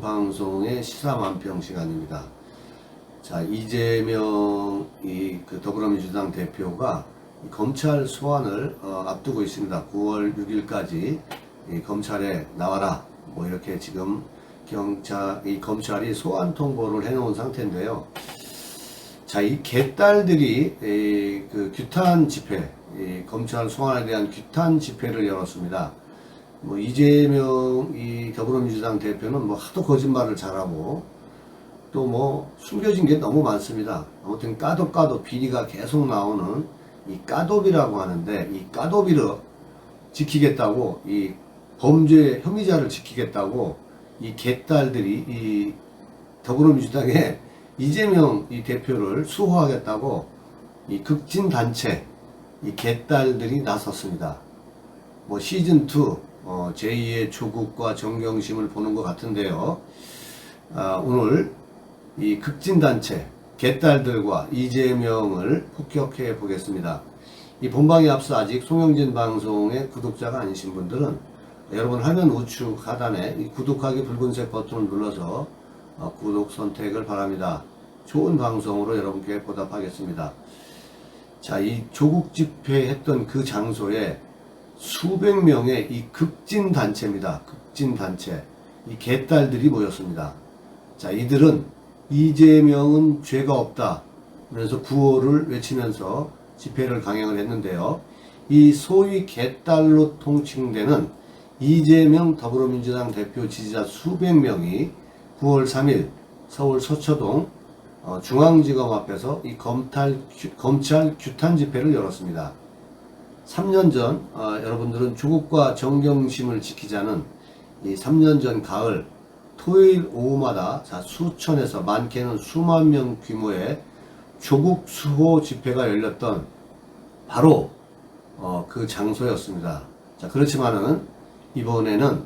방송의 시사 만평 시간입니다. 자, 이재명 이 그 더불어민주당 대표가 이 검찰 소환을 어, 앞두고 있습니다. 9월 6일까지 이 검찰에 나와라. 뭐 이렇게 지금 경찰 이 검찰이 소환 통보를 해놓은 상태인데요. 자, 이 개딸들이 이, 그 규탄 집회, 이 검찰 소환에 대한 규탄 집회를 열었습니다. 뭐 이재명 이 더불어민주당 대표는 뭐 하도 거짓말을 잘하고 또 뭐 숨겨진 게 너무 많습니다. 아무튼 까도 까도 비리가 계속 나오는 이 까도비라고 하는데 이 까도비를 지키겠다고 이 범죄 혐의자를 지키겠다고 이 개딸들이 이 더불어민주당의 이재명 이 대표를 수호하겠다고 이 극진 단체 이 개딸들이 나섰습니다. 뭐 시즌 2 어, 제2의 조국과 정경심을 보는 것 같은데요. 아, 오늘 이 극진 단체 개딸들과 이재명을 폭격해 보겠습니다. 이 본방에 앞서 아직 송영진 방송의 구독자가 아니신 분들은 여러분 화면 우측 하단에 이 구독하기 붉은색 버튼을 눌러서 어, 구독 선택을 바랍니다. 좋은 방송으로 여러분께 보답하겠습니다. 자, 이 조국 집회 했던 그 장소에 수백 명의 이 극진 단체입니다. 극진 단체. 이 개딸들이 모였습니다. 자, 이들은 이재명은 죄가 없다. 그래서 구호를 외치면서 집회를 강행을 했는데요. 이 소위 개딸로 통칭되는 이재명 더불어민주당 대표 지지자 수백 명이 9월 3일 서울 서초동 어, 중앙지검 앞에서 이 검찰, 규탄 집회를 열었습니다. 3년 전 어, 여러분들은 조국과 정경심을 지키자는 이 3년 전 가을 토요일 오후마다 자, 수천에서 많게는 수만 명 규모의 조국 수호 집회가 열렸던 바로 어, 그 장소였습니다. 자 그렇지만은 이번에는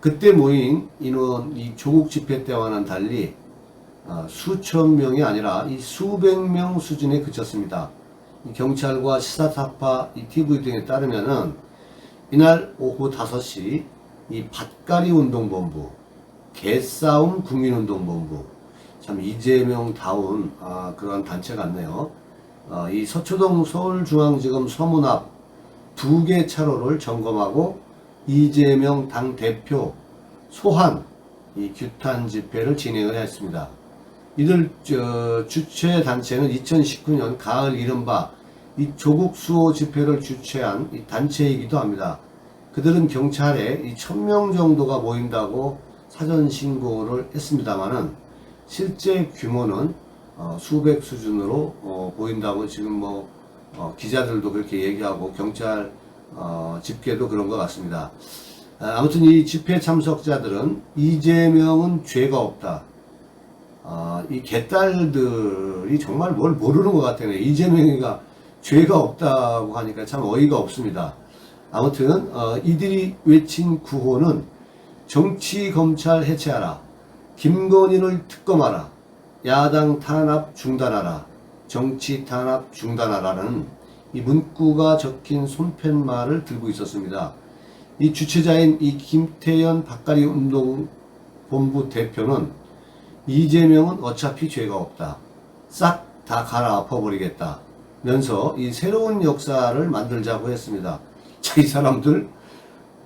그때 모인 인원 이 조국 집회 때와는 달리 어, 수천 명이 아니라 이 수백 명 수준에 그쳤습니다. 이 경찰과 시사타파, 이 TV 등에 따르면은 이날 오후 5시 이 밭가리 운동본부, 개싸움 국민운동본부, 참 이재명 다운 아, 그러한 단체 같네요. 어, 이 서초동 서울중앙지검 서문 앞 두 개 차로를 점검하고 이재명 당 대표 소환 이 규탄 집회를 진행을 했습니다. 이들 저, 주최 단체는 2019년 가을 이른바 이 조국 수호 집회를 주최한 이 단체이기도 합니다. 그들은 경찰에 이 1000명 정도가 모인다고 사전 신고를 했습니다만은 실제 규모는 어, 수백 수준으로 어, 보인다고 지금 뭐 어, 기자들도 그렇게 얘기하고 경찰 어, 집계도 그런 것 같습니다. 아, 아무튼 이 집회 참석자들은 이재명은 죄가 없다. 아, 이 개딸들이 정말 뭘 모르는 것 같아요. 이재명이가 죄가 없다고 하니까 참 어이가 없습니다. 아무튼 어, 이들이 외친 구호는 정치 검찰 해체하라, 김건희를 특검하라, 야당 탄압 중단하라, 정치 탄압 중단하라는 이 문구가 적힌 손팻말을 들고 있었습니다. 이 주최자인 이 김태현 박가리 운동 본부 대표는 이재명은 어차피 죄가 없다. 싹 다 갈아엎어 버리겠다. 면서 이 새로운 역사를 만들자고 했습니다. 자, 이 사람들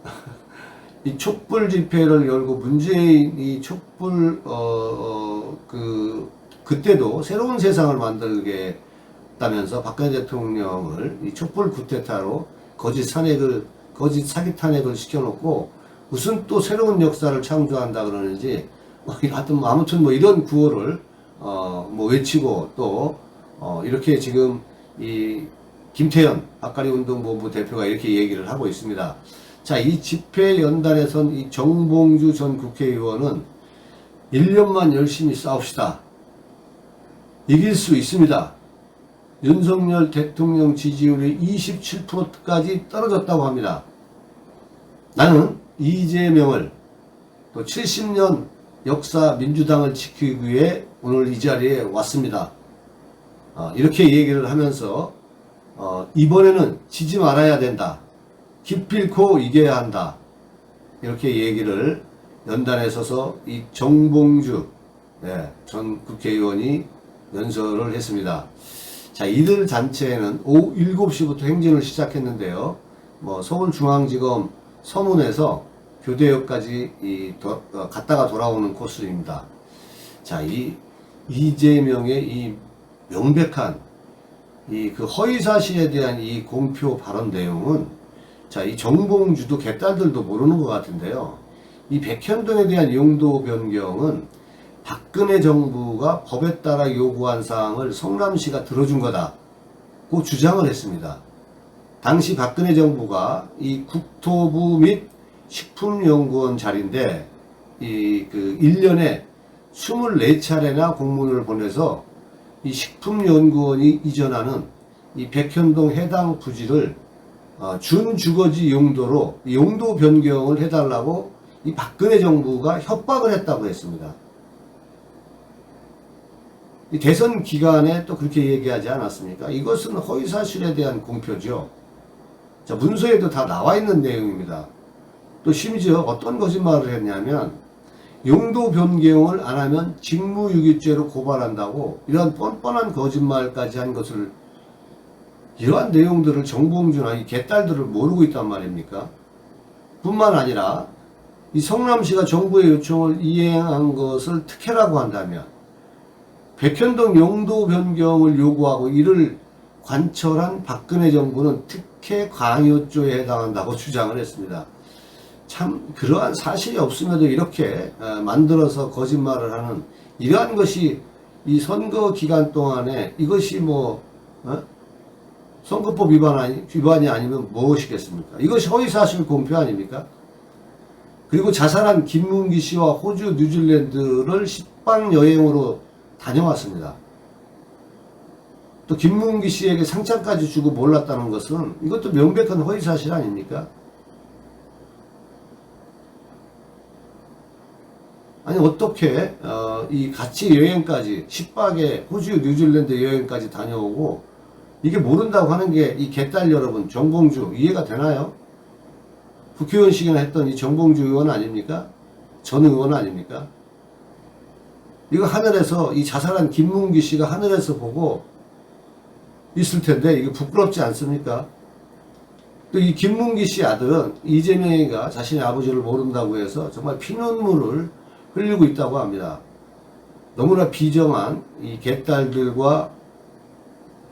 이 촛불 집회를 열고 문재인 이 촛불 어, 어, 그 그때도 새로운 세상을 만들겠다면서 박근혜 대통령을 이 촛불 쿠데타로 거짓 탄핵을 거짓 사기 탄핵을 시켜놓고 무슨 또 새로운 역사를 창조한다 그러는지 뭐 하여튼 뭐 아무튼 뭐 이런 구호를 어 뭐 외치고 또 어 이렇게 지금 이 김태현 박가리 운동본부 대표가 이렇게 얘기를 하고 있습니다. 자, 이 집회 연단에선 이 정봉주 전 국회의원은 1년만 열심히 싸웁시다. 이길 수 있습니다. 윤석열 대통령 지지율이 27%까지 떨어졌다고 합니다. 나는 이재명을 또 70년 역사 민주당을 지키기 위해 오늘 이 자리에 왔습니다. 어, 이렇게 얘기를 하면서 어, 이번에는 지지 말아야 된다. 기필코 이겨야 한다. 이렇게 얘기를 연단에 서서 이 정봉주 예, 전 국회의원이 연설을 했습니다. 자, 이들 단체는 오후 7시부터 행진을 시작했는데요. 뭐 서울중앙지검 서문에서 교대역까지 이 도- 어, 갔다가 돌아오는 코스입니다. 자, 이 이재명의 이 명백한 이 그 허위 사실에 대한 이 공표 발언 내용은 자, 이 정봉주도 개딸들도 모르는 것 같은데요. 이 백현동에 대한 용도 변경은 박근혜 정부가 법에 따라 요구한 사항을 성남시가 들어준 거다고 주장을 했습니다. 당시 박근혜 정부가 이 국토부 및 식품연구원 자리인데 이 그 1년에 24차례나 공문을 보내서 이 식품연구원이 이전하는 이 백현동 해당 부지를 어, 준주거지 용도로 이 용도 변경을 해달라고 이 박근혜 정부가 협박을 했다고 했습니다. 이 대선 기간에 또 그렇게 얘기하지 않았습니까? 이것은 허위 사실에 대한 공표죠. 자, 문서에도 다 나와 있는 내용입니다. 또 심지어 어떤 거짓말을 했냐면 용도 변경을 안 하면 직무유기죄로 고발한다고 이러한 뻔뻔한 거짓말까지 한 것을 이러한 내용들을 정봉주나 이 개딸들을 모르고 있단 말입니까? 뿐만 아니라 이 성남시가 정부의 요청을 이행한 것을 특혜라고 한다면 백현동 용도 변경을 요구하고 이를 관철한 박근혜 정부는 특혜 강요죄에 해당한다고 주장을 했습니다. 참 그러한 사실이 없음에도 이렇게 어, 만들어서 거짓말을 하는 이러한 것이 이 선거 기간 동안에 이것이 뭐 어? 선거법 위반 아니, 위반이 아니면 무엇이겠습니까? 이것이 허위사실 공표 아닙니까? 그리고 자살한 김문기 씨와 호주, 뉴질랜드를 식빵 여행으로 다녀왔습니다. 또 김문기 씨에게 상장까지 주고 몰랐다는 것은 이것도 명백한 허위사실 아닙니까? 아니 어떻게 어, 이 같이 여행까지 10박에 호주, 뉴질랜드 여행까지 다녀오고 이게 모른다고 하는 게 이 개딸 여러분 정봉주 이해가 되나요? 국회의원식이나 했던 이 정봉주 의원 아닙니까? 전 의원 아닙니까? 이거 하늘에서 이 자살한 김문기 씨가 하늘에서 보고 있을 텐데 이게 부끄럽지 않습니까? 또 이 김문기 씨 아들은 이재명이가 자신의 아버지를 모른다고 해서 정말 피눈물을 흘리고 있다고 합니다. 너무나 비정한 이 개딸들과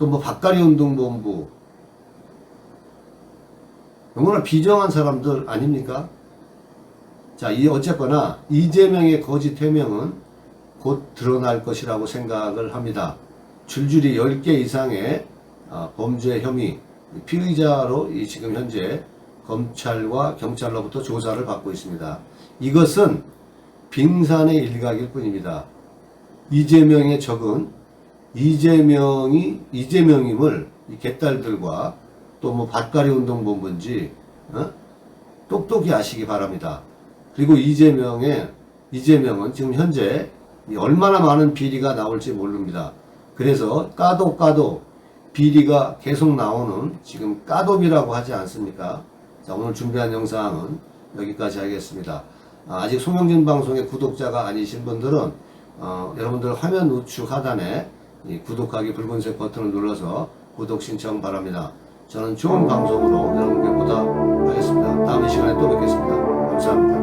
또 뭐 박가리 운동본부 너무나 비정한 사람들 아닙니까? 자, 이 어쨌거나 이재명의 거짓 해명은 곧 드러날 것이라고 생각을 합니다. 줄줄이 10개 이상의 어, 범죄 혐의 피의자로 이 지금 현재 검찰과 경찰로부터 조사를 받고 있습니다. 이것은 빙산의 일각일 뿐입니다. 이재명의 적은 이재명이 이재명임을 이 개딸들과 또 뭐 밭가리 운동 본부인지 어? 똑똑히 아시기 바랍니다. 그리고 이재명의 이재명은 지금 현재 이 얼마나 많은 비리가 나올지 모릅니다. 그래서 까도 까도 비리가 계속 나오는 지금 까도비라고 하지 않습니까? 자 오늘 준비한 영상은 여기까지 하겠습니다. 아, 아직 송영진 방송의 구독자가 아니신 분들은 어, 여러분들 화면 우측 하단에 이 구독하기 붉은색 버튼을 눌러서 구독 신청 바랍니다. 저는 좋은 방송으로 여러분께 보답하겠습니다. 다음 이 시간에 또 뵙겠습니다. 감사합니다.